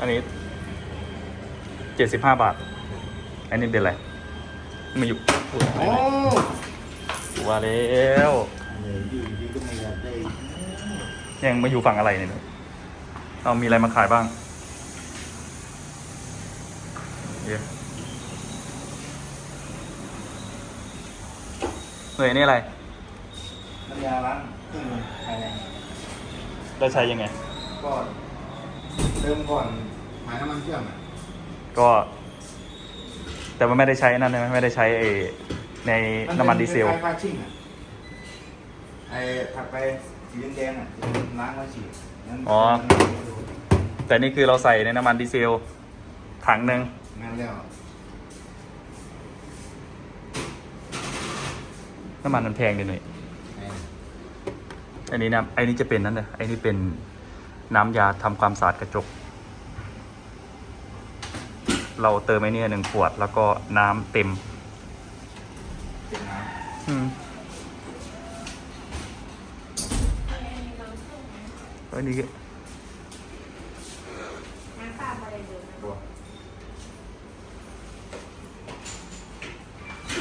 อันนี้เจ็ดสิบห้าบาท อันนี้เป็นอะไรมาอยู่อุ๊ยโอ้ว่าแล้วอยู่ดีก็ไม่อยากได้ยังมาอยู่ฝั่งอะไรเนี่ยเรามีอะไรมาขายบ้างเดี๋ยวเฮ้ยอันนี่อะไรน้ำยาล้างเครื่องมือภายในเราใช้ยังไงก็เติมก่อนหมายน้ำมันเครื่องอะก็ แต่ว่าไม่ได้ใช้นั่นใช่ไหมไม่ได้ใช้ไอ้ในน้ำมันดีเซล คล้ายๆฟาชิ่งอะไอ้ถัดไปสีแดงๆอะล้างแล้วฉีดนั้นอ๋อ แต่นี่คือเราใส่ในน้ำมันดีเซล ถังหนึ่งงั้นแล้วน้ำมันมันแพงดีหน่อยไอ้อันนี้นะไอ้นี่จะเป็นนั่นเลยไอ้นี่เป็น น้ำยาทำความสะอาดกระจก เราเติมไอ้เนี่ยหนึ่งขวดแล้วก็น้ำเต็มเป็นน้อืมเอ้ยนี่ก็น้ำปลาอะไรเดิมำบัว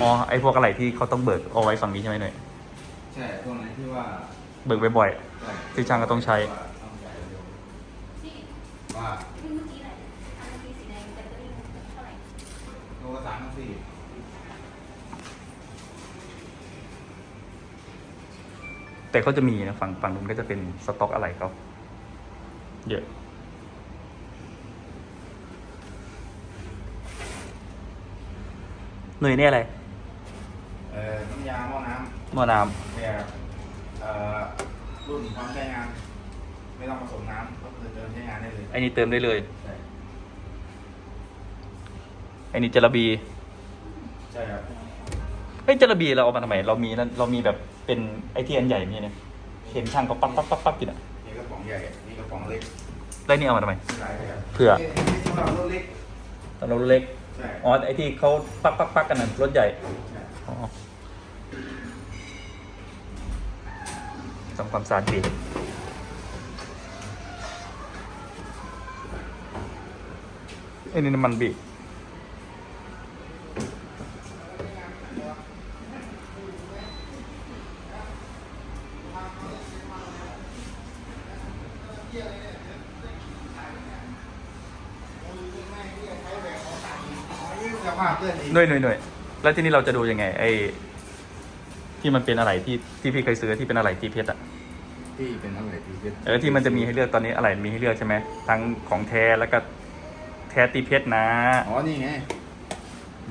อ๋อ ไอ้พวกอะไรที่เขาต้องเบิกเอาไว้ฝั่งนี้ใช่ไหมหน่อย ใช่ ตรงไหนที่ว่า เบิกบ่อยใช่ที่ช่างก็ต้องใช้ ว่าต้องใช้เร็ว ที่ ว่าที่เมื่อกี้ไหนอันเมื่อกี้สีแดงแบตเตอรี่เท่าไหร่โลละสามพันสี่ๆแต่เขาจะมีนะฝั่งฝั่งนู้นก็จะเป็นสต็อกอะไรเขาเยอะหน่วยนี่อะไรเอ่อน้ำยาหม้อน้หม้อน้ำเนี่ยเอ่อรุ่นพร้อมใช้งาน ไม่ต้องผสมน้ำก็คือเดินใช้งานได้เลยำไอ้นี่เติมได้เลยใช่ไอ้นี่จระบีใช่ครับเฮ้ยจระบีเราเอามาทำไมเรามีนั่นเรามีแบบเป็นไอ้ที่อันใหญ่มีเนี่ยเห็นช่างเขาปั๊บปั๊บปั๊บปั๊บกินอะนี่กระป๋องใหญ่นี่กระป๋องเล็กแล้วนี่เอามาทำไมมีหลายแบบเผื่อนี่นี่สำหรับรถเล็กตอนเราเล็กใช่อ๋อไอ้ที่เขาปั๊บปั๊บปั๊บกันน่ะรถใหญ่ใช่อ๋อทำความสะอาดดีไอ้นี่น้ำมันบีนี่สภาพเพื่อนอีกหน่วยหน่วยหน่วยแล้วที่นี่เราจะดูยังไง ไอ้ที่มันเป็นอะไรที่ที่พี่เคยซื้อที่เป็นอะไรที่เพชรอะที่เป็นอะไรที่เป็นเออที่มันจะมีให้เลือกตอนนี้อะไรมีให้เลือกใช่ไหมทั้งของแท้แล้วก็แท้ตีเพชรนะ อ๋อ นี่ไง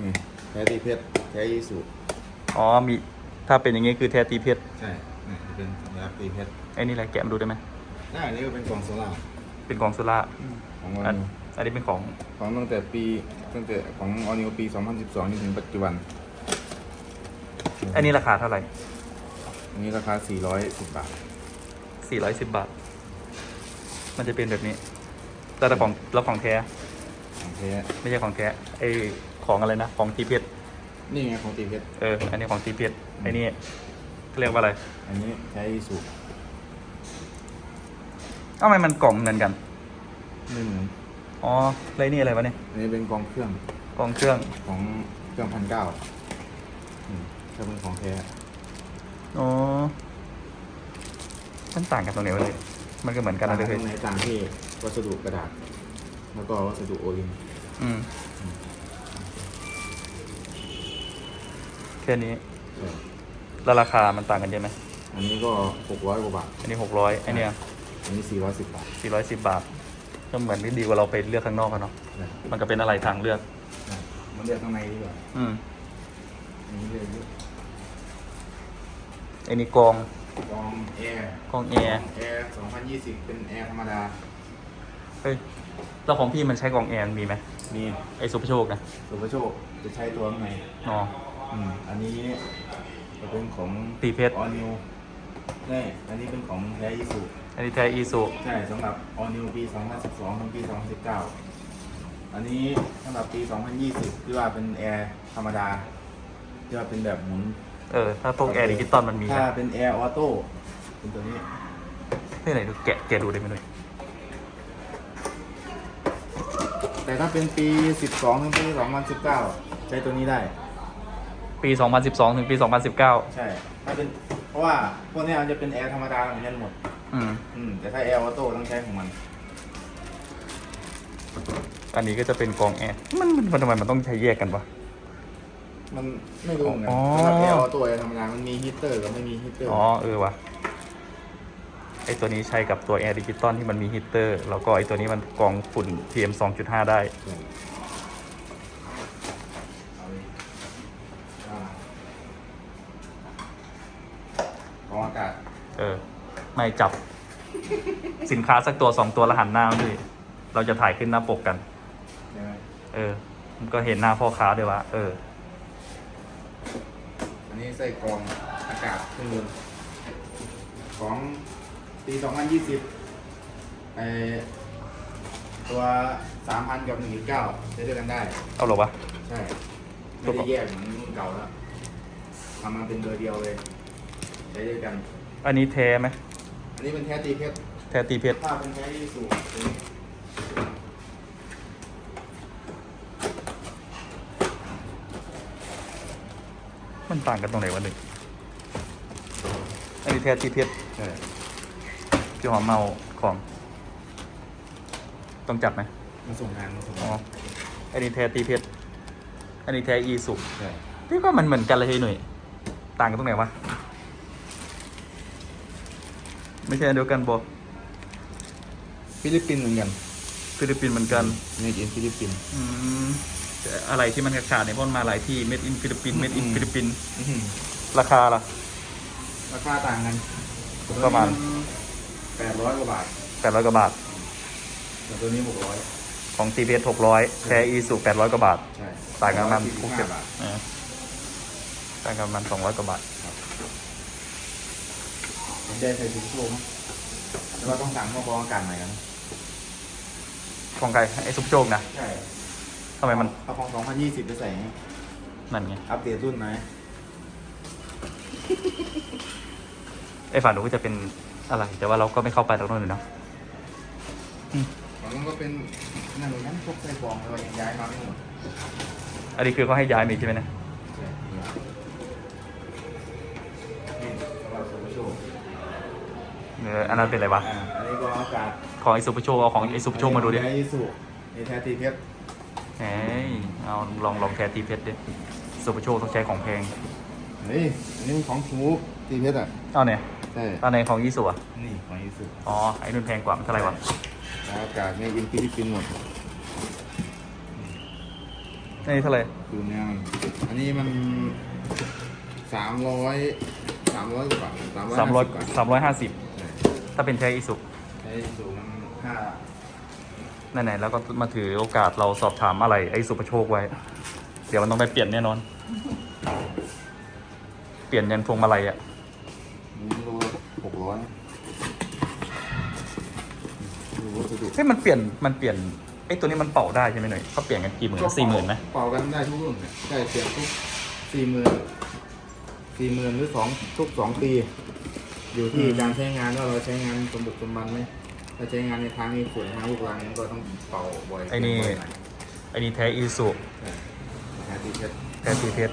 นี่แท้ที่เพชรแท้ยีสุอ๋อมีถ้าเป็นอย่างงี้คือแท้ตีเพชรใช่นี่เป็นยาตีเพชรไอ้นี่อะไรแกะมาดูได้ไหมได้อันนี้ก็เป็นกล่องโซล่าร์เป็นกองโซล่าของอัวันนอันนี้เป็นของของตั้งแต่ปีตั้งแต่ของออนิวปี 2012จนถึงปัจจุบันอันนี้ราคาเท่าไหร่อันนี้ราคา 410 บาท 410 บาท มันจะเป็นแบบนี้แล้วแต่ของแล้วของแท้ของ แท้ไม่ใช่ของแท้ไอ้ของอะไรนะ ของตีเพชรนี่ไงของตีเพชรเออ อันนี้ของตีเพชรไอ้นี่เรียกว่าอะไร อันนี้แท้ยีสุทำไมมันกล่องเหมือนกัน ไม่เหมือนอ๋อไรนี่อะไรวะเนี่ย อันนี้เป็นกองเครื่องกล่องเครื่อง ของเครื่องพันเก้าถ้าเป็นของแท้อ๋อ มันต่างกันตรงไหนวะเลยมันก็เหมือนกันนะเด้อข้าเฮ้ยงในต่างที่วัสดุกระดาษ แล้วก็วัสดุโอลิมอืม แค่นี้แล้วราคามันต่างกันเยอะไหม อันนี้ก็600กว่าบาท อันนี้หกร้อยไอเนี้ยอันนี้410บาทสี่ร้อยสิบบาท ก็เหมือนที่ดีกว่าเราไปเลือกข้างนอกกันเนาะ นะมันก็เป็นอะไรทางเลือกนะมันเรียกข้างในดีกว่าอืม อันนี้เรียกเยอะไอ้นี่กองกองแอร์กองแอร์ แอร์2020เป็นแอร์ธรรมดา เฮ้ยแล้วของพี่มันใช้กองแอร์มีไหมมีไอ้ซุปเปอร์โชคนะสุภโชคจะใช้ตัวข้างในอ๋ออืมอันนี้จะเป็นของตีเพชรออนิวนี่อันนี้เป็นของแท้ยิสุอันนี้แท้อีซูใช่สำหรับออนิวปี 2012ถึงปี 2019 อันนี้สำหรับปี 2020ที่ว่าเป็นแอร์ธรรมดาที่ว่าเป็นแบบหมุน เออ ถ้าพวกแอร์ดิจิตอลมันมีไหมถ้าเป็นแอร์ออโต้เป็นตัวนี้เฮ้ยไหนดูแกะแกะดูได้ไหมหน่อย แต่ถ้าเป็นปี 12 ถึงปี 2019 ใช้ตัวนี้ได้ ปี 2012 ถึงปี 2019 ใช่ ถ้าเป็นเพราะว่าพวกเนี้ยมันจะเป็นแอร์ธรรมดาเหมือนกันหมด อืม อืม แต่ถ้าแอร์ออโต้ต้องใช้ของมัน อันนี้ก็จะเป็นกรองแอร์ มันมันมันทำไมมันต้องใช้แยกกันวะ มันไม่รู้เหมือนกันอ๋อ สำหรับแอร์ออโต้แอร์ธรรมดา มันมีฮีตเตอร์กับไม่มีฮีตเตอร์ อ๋อ เออวะ ไอตัวนี้ใช้กับตัวแอร์ดิจิตอลที่มันมีฮีตเตอร์ แล้วก็ไอตัวนี้มันกรองฝุ่น PM 2.5 ได้ใช่เอาเลยอ่าของอากาศเออ ไม่จับ สินค้าสักตัวสองตัวแล้วหันหน้ามาด้วยเราจะถ่ายขึ้นหน้าปกกัน ใช่ไหมเออ มันก็เห็นหน้าพ่อค้าด้วยว่า เออ อันนี้ใส่กรองอากาศเครื่องยนต์ของ ปี 2020ไอตัว 3,000 กับ 1.9ใช้ด้วยกันได้ เอาหรอวะ ใช่ ไม่ได้แยกเหมือนรุ่นเก่าแล้วทำมาเป็นเบอร์เดียวเลย ใช้ด้วยกัน อันนี้แท้ไหม อันนี้เป็นแท้ตีเพชรแท้ตีเพชร ถ้าเป็นแท้ที่สูงตัวนี้มันต่างกันตรงไหนวะหนึ่งอันนี้แท้ตีเพชรใช่ พี่หอมเมาของ ต้องจับไหมมาส่งงานมาส่งอ๋องานอันนี้แท้ตีเพชรอันนี้แท้อีสุใช่พี่ก็มันเหมือนกันเลยหน่อยต่างกันตรงไหนวะ ไม่ใช่อันเดียวกันบอฟิลิปปินส์เหมือนกันฟิลิปปินส์เหมือนกัน เมดอินฟิลิปปินส์ อืมแต่อะไรที่มันขาดๆเนี่ยเพราะมันมาหลายที่ made in ฟิลิปปินส์ made in อืม ฟิลิปปินส์ราคาล่ะ ราคาต่างกันประมาณ แปดร้อยกว่าบาท800กว่าบาท แต่ตัวนี้หกร้อยของตีเพชร600แท้อีสุ800กว่าบาท ใช่ต่างกันประมาณสิบห้าบาท เออต่างกันประมาณ200กว่าบาทสนใจใส่ถุงโชว์มั้ยแล้วก็ต้องสั่งหม้อกรองอากาศใหม่กันนะของใครไอ้ซุปโจกนะใช่ทำไมมันเอาของ2020ไปใส่ให้นั่นไง อัปเดตรุ่นไหมไอ้ฝันหนูก็จะเป็น อะไร แต่ว่าเราก็ไม่เข้าไปตรงนู้นเลยเนาะของมันก็เป็นนั่นเหมือนกันพวกไส้กรองเรายังย้ายมาไม่หมดอันนี้คือเขาให้ย้ายมาอีกใช่ไหมเนะใช่นี่ครับนี่สำหรับซูเปอร์โชว์เอออันนั้นเป็นอะไรวะอ่าอันนี้กรองอากาศของไอ้ซุปเปอร์โชว์เอาของไอ้ซุปเปอร์โชว์มาดูดิไอ้สูไอ้แท้ตีเพชรเอ้ยเอาลองลองแท้ตีเพชรดิซุปเปอร์โชว์ต้องใช้ของแพงเฮ้ยอันนี้มันของถูกตีเพชรอะเอาเนี่ย ใช่เอาในของยี่สัวนี่ของอีสุอ๋อ ไอ้นุ่นแพงกว่ามันเท่าไหร่วะแล้วอากาศเนี่ยอินฟิลิปปินส์หมดนี่เท่าไหร่คือเนี่ยมันอันนี้มันสามร้อยสามร้อยกว่าบาทสามร้อยกว่าสามร้อยห้าสิบใช่ถ้าเป็นแท้อีสุใช้สูงมันห้าไหนๆแล้วก็มาถือโอกาสเราสอบถามอะไรไอ้สุปโชคไว้ เดี๋ยวมันต้องได้เปลี่ยนแน่นอน เปลี่ยนยันพวงมาลัยอะนี่โล หกร้อยดูวัสดุเฮ้ยมันเปลี่ยนมันเปลี่ยนไอ้ตัวนี้มันเป่าได้ใช่ไหมหน่อยเขาเปลี่ยนกันกี่หมื่นสี่หมื่นไหมเป่ากันได้ทุกรุ่นเนี่ยใช่เปลี่ยนทุกสี่หมื่นสี่หมื่นหรือสองทุกสองปี อยู่ที่การใช้งานว่าเราใช้งานสมบุกสมบันไหมถ้าใช้งานในทางนี้ฝุ่นทางลูกรังก็ต้องเป่าบ่อยไอ้นี่บ่อยหน่อยไอ้นี่แท้อีสุใช่แท้ที่เพชรแท้ตีเพช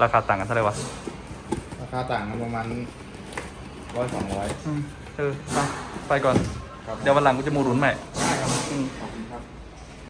รราคาต่างกันเท่าไหร่วะราคาต่างกันประมาณร้อยสองร้อยเออไปไปก่อน ครับเดี๋ยววันหลังกูจะมูรุนใหม่ ได้ครับ อืมขอบ